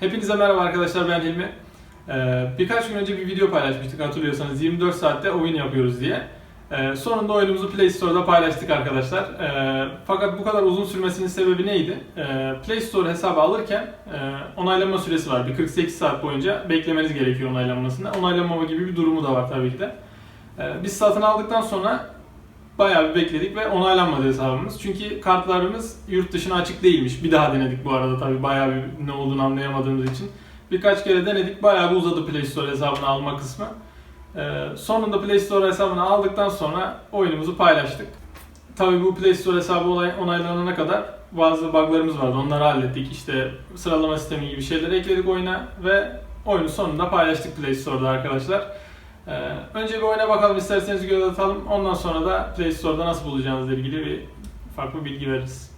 Hepinize merhaba arkadaşlar ben Hilmi. Ee, birkaç gün önce bir video paylaşmıştık hatırlıyorsanız 24 saatte oyun yapıyoruz diye. Ee, sonunda oyunumuzu Play Store'da paylaştık arkadaşlar. Ee, fakat bu kadar uzun sürmesinin sebebi neydi? Play Store hesabı alırken e, onaylanma süresi var. Bir 48 saat boyunca beklemeniz gerekiyor onaylanmasında. Onaylanmama gibi bir durumu da var tabii ki de. Biz satın aldıktan sonra bayağı bir bekledik ve onaylanmadı hesabımız. Çünkü kartlarımız yurt dışına açık değilmiş. Bir daha denedik bu arada tabii bayağı bir ne olduğunu anlayamadığımız için. Birkaç kere denedik bayağı bir uzadı Play Store hesabını alma kısmı. Ee, sonunda Play Store hesabını aldıktan sonra oyunumuzu paylaştık. Tabii bu Play Store hesabı olay- onaylanana kadar bazı buglarımız vardı. Onları hallettik. İşte sıralama sistemi gibi şeyler ekledik oyuna ve oyunu sonunda paylaştık Play Store'da arkadaşlar. Ee, önce bir oyuna bakalım isterseniz göz atalım. Ondan sonra da Play Store'da nasıl bulacağınızla ilgili bir farklı bilgi veririz.